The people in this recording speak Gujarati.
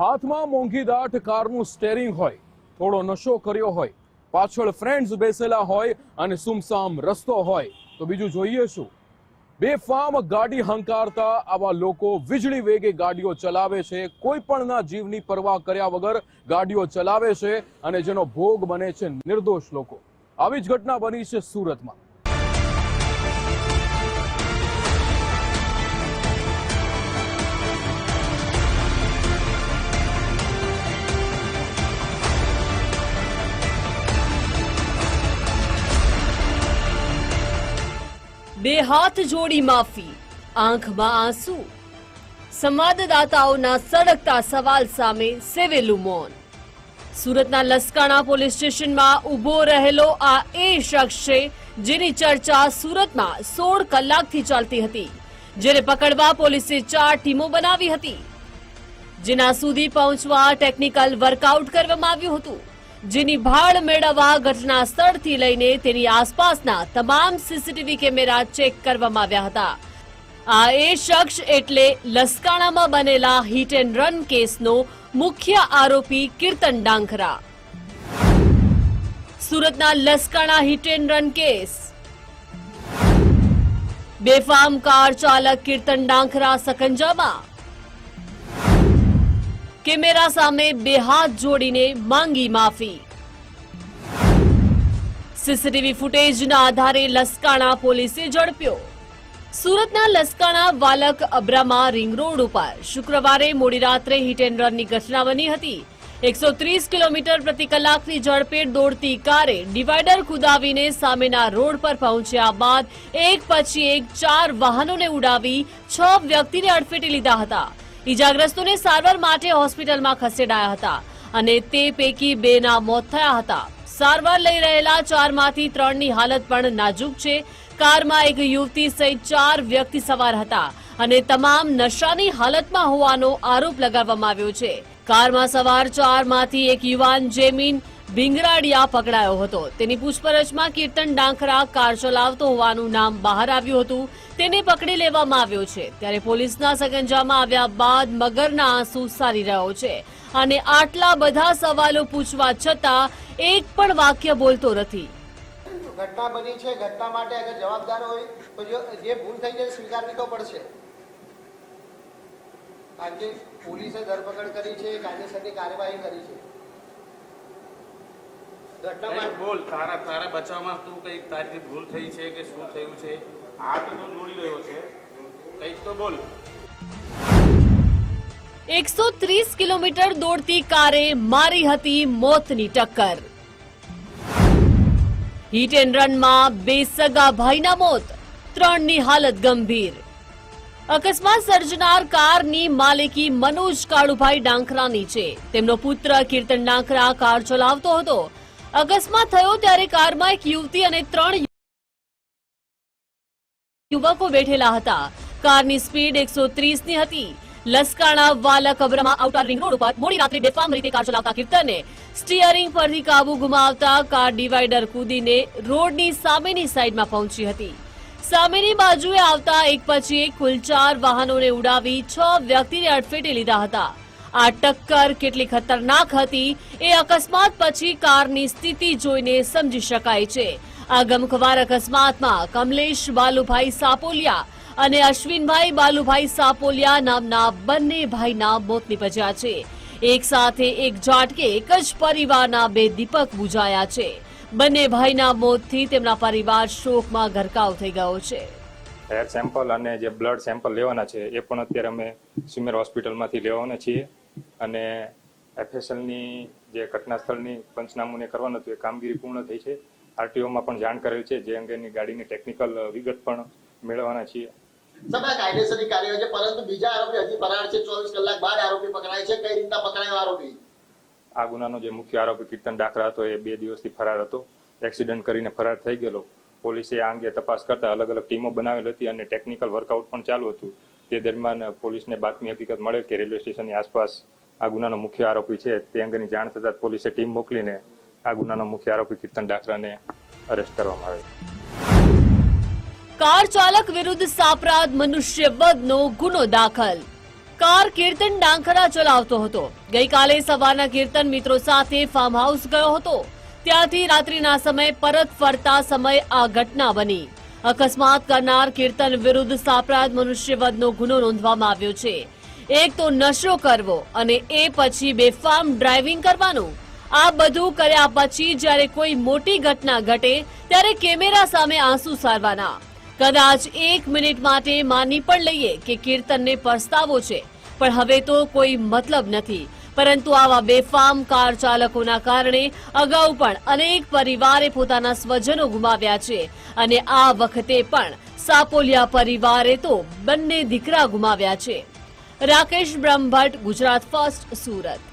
હાથમાં મોંઘીદાટ કારનું સ્ટેરિંગ હોય, થોડો નશો કર્યો હોય, પાછળ ફ્રેન્ડ્સ બેસેલા હોય અને સુમસામ રસ્તો હોય. તો બીજું જોઈએ શું? બેફામ ગાડી હંકારતા આવા લોકો વીજળી વેગે ગાડીઓ ચલાવે છે. કોઈ પણના જીવની પરવા કર્યા વગર ગાડીઓ ચલાવે છે અને જેનો ભોગ બને છે નિર્દોષ લોકો. આવી જ ઘટના બની છે સુરતમાં. હાથ જોડી માફી, આંખમાં આંસુ. સંવાદદાતાઓના સળગતા સવાલ સામે સેવેલું મૌન. સુરતના લસકાણા પોલીસ સ્ટેશનમાં ઊભો રહેલો આ એ શખ્સ છે જેની ચર્ચા સુરતમાં સોળ કલાકથી ચાલતી હતી, જેને પકડવા પોલીસે ચાર ટીમો બનાવી હતી. જેના સુધી પહોંચવા ટેકનિકલ વર્કઆઉટ કરવામાં આવ્યું હતું. જેની ભાળ મેળવવા ઘટના સ્થળથી લઈને તેની આસપાસના તમામ સીસીટીવી કેમેરા ચેક કરવામાં આવ્યા હતા. આ એ શખ્સ એટલે લસકાણામાં બનેલા હિટ એન્ડ રન કેસનો મુખ્ય આરોપી કીર્તન ડાંખરા. સુરતના Laskana hit and run case. બેફામ કાર ચાલક કીર્તન ડાંખરા સકંજામાં કેમેરા સામે બે હાથ જોડીને માંગી માફી. સીસીટીવી ફૂટેજના આધારે લસકાણા પોલીસે ઝડપ્યો. સુરતના લસકાણા વાલક અબ્રામા રિંગ રોડ ઉપર શુક્રવારે મોડી રાત્રે હિટ એન્ડ રનની ઘટના બની હતી. એકસો ત્રીસ કિલોમીટર પ્રતિ કલાકની ઝડપે દોડતી કારે ડિવાઈડર કુદાવીને સામેના રોડ પર પહોંચ્યા બાદ એક પછી એક ચાર વાહનોને ઉડાવી છ વ્યક્તિને અડફેટી લીધા હતા. ઈજાગ્રસ્તોને સારવાર માટે હોસ્પિટલમાં ખસેડાયા હતા અને તે પૈકી બેના મોત થયા હતા. સારવાર લઈ રહેલા ચારમાંથી ત્રણની હાલત પણ નાજુક છે. કારમાં એક યુવતી સહિત ચાર વ્યક્તિ સવાર હતા અને તમામ નશાની હાલતમાં હોવાનો આરોપ લગાવવામાં આવ્યો છે. કારમાં સવાર ચારમાંથી એક યુવાન જેમીન ભીંગરાડિયા પકડાયો હતો. તેની પૂછપરછમાં કીર્તન ડાંખરા કાર ચલાવતો હોવાનું નામ બહાર આવ્યું હતું. તેને પકડી લેવામાં આવ્યો છે. ત્યારે પોલીસના સગંજામાં આવ્યા બાદ મગરના આંસુ સારી રહ્યો છે. અને આટલા બધા સવાલો પૂછવા છતાં એક પણ વાક્ય બોલતો નથી. ઘટના બની છે. ઘટના માટે અગર જવાબદાર હોય તો જો ભૂલ થઈ છે સ્વીકારવી તો પડશે. આજે પોલીસે ધરપકડ કરી છે, કાયદેસરની કાર્યવાહી કરી છે. ઘટના કંઈક માટે બોલ તારા તારા બચાવમાં તું કંઈક તારી ભૂલ થઈ છે કે શું થયું છે? આ તો જોડી રહ્યો છે. કંઈક તો બોલ. એકસો ત્રીસ કિલોમીટર દોડતી કારે મારી હતી મોતની ટક્કર. હિટ એન્ડ રનમાં બે સગા ભાઈના મોત ત્રણની હાલત ગંભીર. અકસ્માત સર્જનાર કારની માલિકી મનોજ કાળુભાઈ ડાંખરાની છે. તેમનો પુત્ર કીર્તન ડાંખરા કાર ચલાવતો હતો. અકસ્માત થયો ત્યારે કારમાં એક યુવતી અને ત્રણ યુવકો બેઠેલા હતા. કારની સ્પીડ એકસો ની હતી. લસકાણા વાલા કબરમાં આઉટર રિંગ રોડ ઉપર મોડી રાત્રે બેફામ રીતે કાર ચલાવતા કીર્તને સ્ટીયરિંગ પરથી કાબુ ગુમાવતા કાર ડિવાઈડર કૂદીને રોડની સામેની સાઈડમાં પહોંચી હતી. સામેની બાજુએ આવતા એક પછી એક કુલ ચાર વાહનોને ઉડાવી છ વ્યક્તિને અડફેટે લીધા હતા. આ ટક્કર કેટલી ખતરનાક હતી એ અકસ્માત પછી કારની સ્થિતિ જોઈને સમજી શકાય છે. આ ગમખવાર અકસ્માતમાં કમલેશ બાલુભાઈ સાપોલિયા અને અશ્વિનભાઈ બાલુભાઈ સાપોલિયા નામના બંને ભાઈના મોત નીપજ્યા છે. એક સાથે એક ઝાટકે એક જ પરિવારના બે દીપક બુજાયા છે. બંને ભાઈના મોતથી તેમના પરિવાર શોકમાં ગરકાવ થઈ ગયો છે. હેર સેમ્પલ અને જે બ્લડ સેમ્પલ લેવાના છે એ પણ અત્યારે અમે સુમેર હોસ્પિટલમાંથી લેવાના છીએ. અને એફએસએલની જે ઘટના પંચનામુને પંચનામું ને કરવાનું હતું એ કામગીરી પૂર્ણ થઈ છે. આરટીઓમાં પણ જાણ કરેલ છે જે અંગેની ગાડીની ટેકનિકલ વિગત પણ મેળવવાના છીએ. સભા કાયદેસરની કાર્યવાહી છે પરંતુ બીજા આરોપી હજી ફરાર છે. ચોવીસ કલાક બાદ આરોપી પકડાય છે. કઈ રીતના પકડાયો આરોપી? આ ગુનાનો જે મુખ્ય આરોપી કીર્તન ડાકરા હતો એ બે દિવસથી ફરાર હતો. એક્સિડન્ટ કરીને ફરાર થઈ ગયેલો. પોલીસે આ અંગે તપાસ કરતા અલગ અલગ ટીમો બનાવેલ હતી અને ટેકનિકલ વર્કઆઉટ પણ ચાલુ હતું. તે દરમિયાન પોલીસને બાતમી હકીકત મળે કે રેલવે સ્ટેશનની આસપાસ આ ગુનાનો મુખ્ય આરોપી છે. તે અંગેની જાણ થતાં પોલીસે ટીમ મોકલીને આ ગુનાનો મુખ્ય આરોપી કીર્તન ડાકરાને અરેસ્ટ કરવામાં આવ્યો કાર ચાલક વિરુદ્ધ સાપરાધ મનુષ્ય વધનો ગુનો દાખલ. કાર કીર્તન ડાંખરા ચલાવતો હતો. ગઈકાલે સવારના કીર્તન મિત્રો સાથે ફાર્મ હાઉસ ગયો હતો. ત્યાંથી રાત્રિના સમયે પરત ફરતા સમય આ ઘટના બની. અકસ્માત કરનાર કીર્તન વિરુદ્ધ સાપરાધ મનુષ્યવધનો ગુનો નોંધવામાં આવ્યો છે. એક તો નશો કરવો અને એ પછી બેફામ ડ્રાઇવિંગ કરવાનું. આ બધું કર્યા પછી જ્યારે કોઈ મોટી ઘટના ઘટે, ત્યારે કેમેરા સામે આંસુ સારવાના. કદાચ એક મિનિટ માટે માની પણ લઈએ કે કીર્તનને પસ્તાવો છે, પણ હવે તો કોઈ મતલબ નથી. પરંતુ આવા બેફામ કાર ચાલકોના કારણે અગાઉ પણ અનેક પરિવારે પોતાના સ્વજનો ગુમાવ્યા છે. અને આ વખતે પણ સાપોલિયા પરિવારે તો બંને દીકરા ગુમાવ્યા છે. રાકેશ બ્રહ્મભટ્ટ, ગુજરાત ફર્સ્ટ, સુરત.